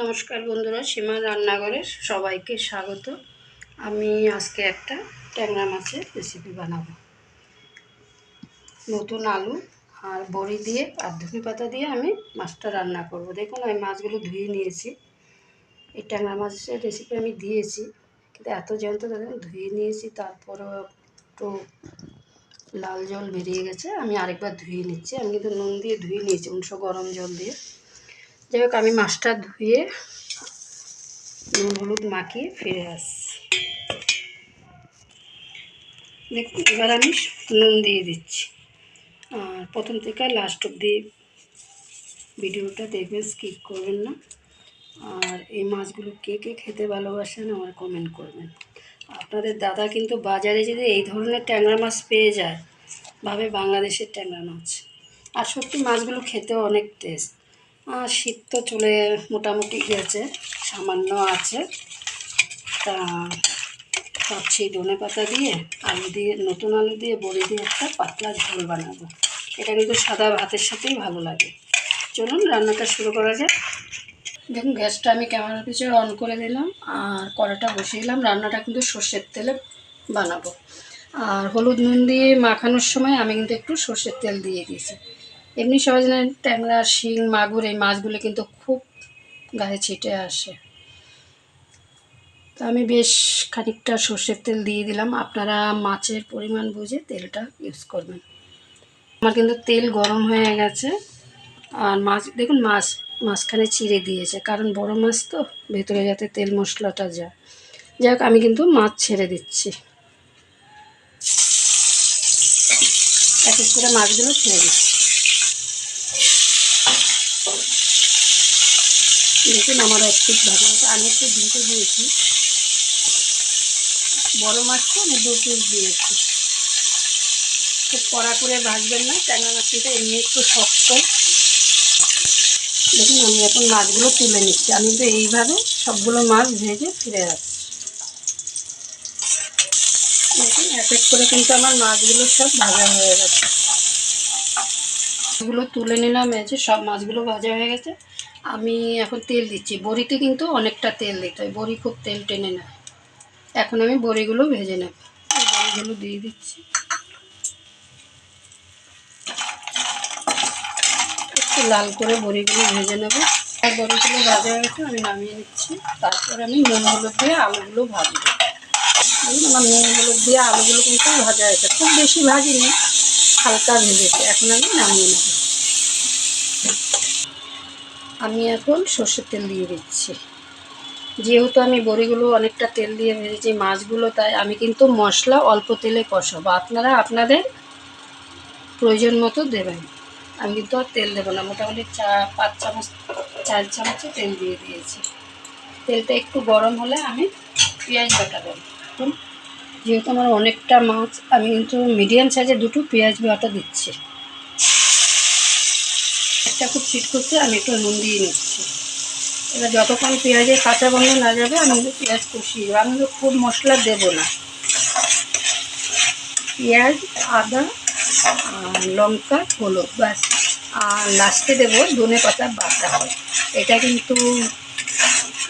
নমস্কার বন্ধুরা সীমার রান্নাঘরে সবাইকে স্বাগত। আমি আজকে একটা ট্যাংরা মাছের রেসিপি বানাবো। নতুন আলু আর বড়ি দিয়ে আর ধনে পাতা দিয়ে আমি মাছটা রান্না করব। দেখুন, আমি মাছগুলো ধুয়ে নিয়েছি। এই ট্যাংরা মাছের রেসিপি আমি দিয়েছি, কিন্তু এত জ্যান্ত দেখুন ধুয়ে নিয়েছি, তারপরও একটু লাল জল বেরিয়ে গেছে। আমি আরেকবার ধুয়ে নিচ্ছি। আমি কিন্তু নুন দিয়ে ধুয়ে নিয়েছি উনশো গরম জল দিয়ে। যাই হোক, আমি মাছটা ধুয়ে নুন হলুদ মাখিয়ে ফিরে আসছি। দেখুন, এবার আমি নুন দিয়ে দিচ্ছি। আর প্রথম থেকে লাস্ট অব্দি ভিডিওটা দেখবেন স্কিপ করবেন না। আর এই মাছগুলো কে কে খেতে ভালোবাসেন আমার কমেন্ট করবেন। আপনাদের দাদা কিন্তু বাজারে যদি এই ধরনের ট্যাংরা মাছ পেয়ে যায়, ভাবে বাংলাদেশের ট্যাংরা মাছ। আর সত্যি মাছগুলো খেতেও অনেক টেস্ট শীত তো চলে মোটামুটি গেছে, সামান্য আছে। তা ভাবছি ধনে পাতা দিয়ে, আলু দিয়ে, নতুন আলু দিয়ে, বড়ি দিয়ে একটা পাতলা ঝোল বানাবো। এটা কিন্তু সাদা ভাতের সাথেই ভালো লাগে। চলুন রান্নাটা শুরু করা যায় দেখুন, গ্যাসটা আমি ক্যামেরার পিছনে অন করে দিলাম, আর কড়াটা বসিয়ে দিলাম। রান্নাটা কিন্তু সর্ষের তেলে বানাবো। আর হলুদ নুন দিয়ে মাখানোর সময় আমি কিন্তু একটু সর্ষের তেল দিয়ে দিয়েছি। এমনি সবাই জানেন ট্যাংরা শিং মাগুর, এই মাছগুলো কিন্তু খুব গায়ে ছিটে আসে। তো আমি বেশ খানিকটা সর্ষের তেল দিয়ে দিলাম। আপনারা মাছের পরিমাণ বুঝে তেলটা ইউজ করবেন। আমার কিন্তু তেল গরম হয়ে গেছে। আর মাছ, দেখুন মাছ, মাঝখানে চিড়ে দিয়েছে। কারণ বড় মাছ তো, ভেতরে যাতে তেল মশলাটা যায়। যাই আমি কিন্তু মাছ ছেড়ে দিচ্ছি। এক এক করে মাছগুলো ছেড়ে দিচ্ছি। দেখুন আমার একটু ভালো আছে। আমি একটু ঢেকে দিয়েছি বড় মাছ তো, আমি দু পিস দিয়েছি। খুব কড়া করে ভাজবেন না ট্যাংরা মাছটা এমনি একটু শক্ত। দেখুন, আমি এখন মাছগুলো তুলে নিচ্ছি। আমি তো এইভাবে সবগুলো মাছ ভেজে ফিরে আসছি। দেখুন, এক এক করে কিন্তু আমার মাছগুলো সব ভাজা হয়ে গেছে। এগুলো তুলে নিলাম যে সব মাছগুলো ভাজা হয়ে গেছে। আমি এখন তেল দিচ্ছি। বড়িতে কিন্তু অনেকটা তেল দিতে হয়। বড়ি খুব তেল টেনে নেয়। এখন আমি বড়িগুলো ভেজে নেব। বড়িগুলো দিয়ে দিচ্ছি। একটু লাল করে বড়িগুলো ভেজে নেব। বড়িগুলো ভাজা হয়েছে আমি নামিয়ে নিচ্ছি। তারপরে আমি নুন হলুদ দিয়ে আলুগুলো ভাজবো। আমার নুন হলুদ দিয়ে আলুগুলো কিন্তু ভাজা হয়েছে। খুব বেশি ভাজিনি, হালকা ভেজেছে। এখন আমি নামিয়ে নেব। আমি এখন সর্ষের তেল দিয়ে দিচ্ছি। যেহেতু আমি বড়িগুলো অনেকটা তেল দিয়ে ভেজেছি, মাছগুলো তাই আমি কিন্তু মশলা অল্প তেলে কষাবো। আপনারা আপনাদের প্রয়োজন মতো দেবেন। আমি কিন্তু আর তেল দেবো না, মোটামুটি চা, পাঁচ চামচ, চার চামচে তেল দিয়ে দিয়েছি। তেলটা একটু গরম হলে আমি পেঁয়াজ বাটা দেবো। যেহেতু আমার অনেকটা মাছ, আমি কিন্তু মিডিয়াম সাইজে দুটো পেঁয়াজ বাটা দিচ্ছি। একটা খুব চিট করছে, আমি একটু নুন দিয়ে নিচ্ছি। এবার যতক্ষণ পেঁয়াজের কাঁচা বন্ধ না যাবে, আমি পেঁয়াজ কষিয়ে দেবো। আমি খুব মশলা দেবো না। পেঁয়াজ, আদা লঙ্কা, হলুদ, ব্যাস। আর লাস্টে দেবো ধনে পাতা বাটা। এটা কিন্তু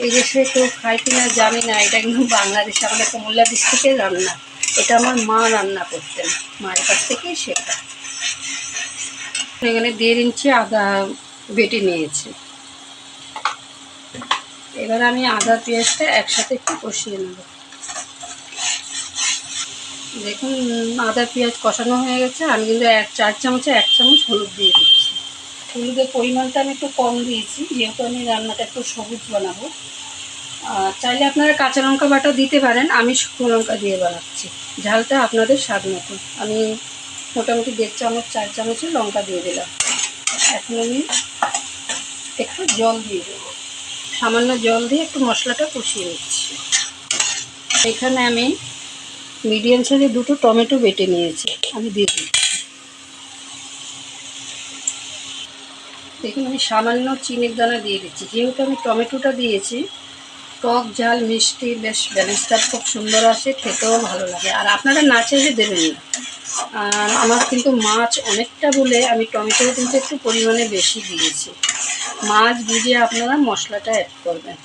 এই দেশে কেউ খায় কিনা জানি না, এটা কিন্তু বাংলাদেশে আমাদের কুমিল্লা ডিস্ট্রিক্টের রান্না। এটা আমার মা রান্না করতেন, মায়ের কাছ থেকেই শেখা। এখানে দেড় ইঞ্চি আদা বেটে নিয়েছি। এবার আমি আদা পেঁয়াজটা একসাথে একটু কষিয়ে নেব। দেখুন, আদা পেঁয়াজ কষানো হয়ে গেছে, আমি কিন্তু এক, চার চামচে এক চামচ হলুদ দিয়ে দিচ্ছি। হলুদের পরিমাণটা আমি একটু কম দিয়েছি, যেহেতু আমি রান্নাটা একটু সবুজ বানাবো। আর চাইলে আপনারা কাঁচা লঙ্কা বাটা দিতে পারেন আমি শুকনো লঙ্কা দিয়ে বানাচ্ছি। ঝালটা আপনাদের স্বাদ মতো। আমি মোটামুটি দেড় চামচ, চার চামচের লঙ্কা দিয়ে দিলাম। এখন আমি একটু জল দিয়ে দেবো। সামান্য জল দিয়ে একটু মশলাটা কষিয়ে নিচ্ছি। এখানে আমি মিডিয়াম সাইজে দুটো টমেটো বেটে নিয়েছি, আমি দিয়ে দিচ্ছি। দেখুন, আমি সামান্য চিনির দানা দিয়ে দিচ্ছি। যেহেতু আমি টমেটোটা দিয়েছি, টক, ঝাল, মিষ্টি, বেশ ব্যালেন্সটা খুব সুন্দর আসে, খেতেও ভালো লাগে। আর আপনারা না চাইলে দেবেন না। আর আমার কিন্তু মাছ অনেকটা বলে আমি টমেটো কিন্তু একটু পরিমাণে বেশি দিয়েছি। মাছ বুঝিয়ে আপনারা মশলাটা অ্যাড করবেন।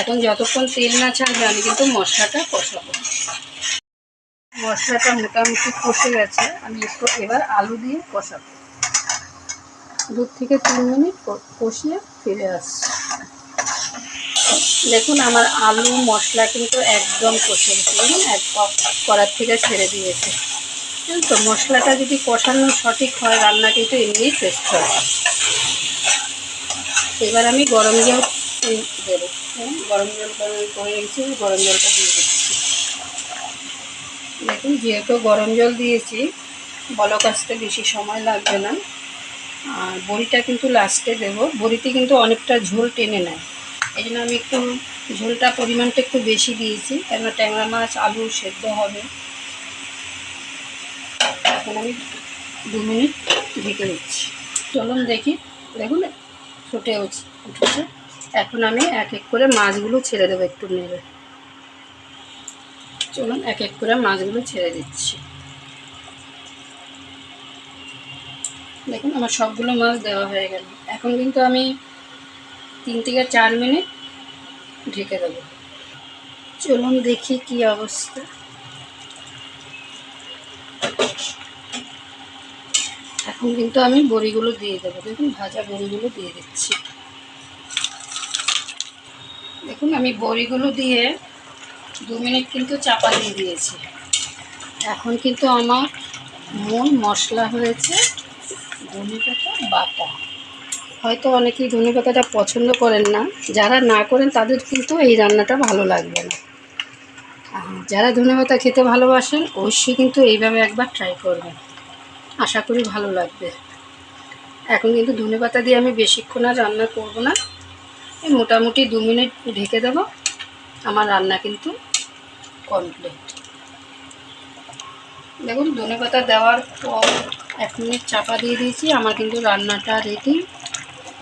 এখন যতক্ষণ তেল না ছাড়বে, আমি কিন্তু মশলাটা কষাবো। মশলাটা মোটামুটি কষে গেছে, আমি একটু এবার আলু দিয়ে কষাবো। দু থেকে তিন মিনিট কষিয়ে ফিরে আসছি। দেখুন, আমার আলু মশলা কিন্তু একদম কষে গেছে। দেখুন, এক করার থেকে ছেড়ে দিয়েছে। তো মশলাটা যদি কষানো সঠিক হয় রান্না কিন্তু এমনিই টেস্ট হয়। এবার আমি গরম জল দেবো। হ্যাঁ, গরম জল করে রেখেছি গরম জলটা দিয়ে দিচ্ছি। দেখুন যেহেতু গরম জল দিয়েছি বলক আসতে বেশি সময় লাগবে না। আর বড়িটা কিন্তু লাস্টে দেবো। বড়িতে কিন্তু অনেকটা ঝোল টেনে নেয়। এই জন্য আমি একটু ঝোলটা পরিমাণটা একটু বেশি দিয়েছি কেননা ট্যাংরা মাছ আলু সেদ্ধ হবে। এখন আমি দু মিনিট ঢেকে দিচ্ছি। চলুন দেখি। দেখুন, ফুটে উঠছে এখন আমি এক এক করে মাছগুলো ছেড়ে দেবো একটু নেড়ে। চলুন, এক এক করে মাছগুলো ছেড়ে দিচ্ছি। দেখুন, আমার সবগুলো মাছ দেওয়া হয়ে গেল। এখন কিন্তু আমি তিন থেকে চার মিনিট ঢেকে দেবো। চলুন দেখি কি অবস্থা। এখন কিন্তু আমি বড়িগুলো দিয়ে দেবো। দেখুন, ভাজা বড়িগুলো দিয়ে দিচ্ছি। দেখুন, আমি বড়িগুলো দিয়ে দু মিনিট কিন্তু চাপা দিয়ে দিয়েছি। এখন কিন্তু আমার মূল মশলা হয়েছে ধনে পাতা বাটা। হয়তো অনেকেই ধনে পাতাটা পছন্দ করেন না। যারা না করেন, তাদের কিন্তু এই রান্নাটা ভালো লাগবে না। যারা ধনে পাতা খেতে ভালোবাসেন, অবশ্যই কিন্তু এইভাবে একবার ট্রাই করবেন। আশা করি ভালো লাগবে। এখন কিন্তু ধনে পাতা দিয়ে আমি বেশিক্ষণ আর রান্না করব না। এই মোটামুটি দু মিনিট ঢেকে দেবো। আমার রান্না কিন্তু কমপ্লিট দেখুন, ধনে পাতা দেওয়ার পর এক মিনিট চাপা দিয়ে দিয়েছি। আমার কিন্তু রান্নাটা রেডি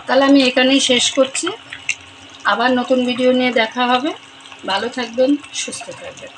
তাহলে আমি এখানেই শেষ করছি। আবার নতুন ভিডিও নিয়ে দেখা হবে। ভালো থাকবেন, সুস্থ থাকবেন।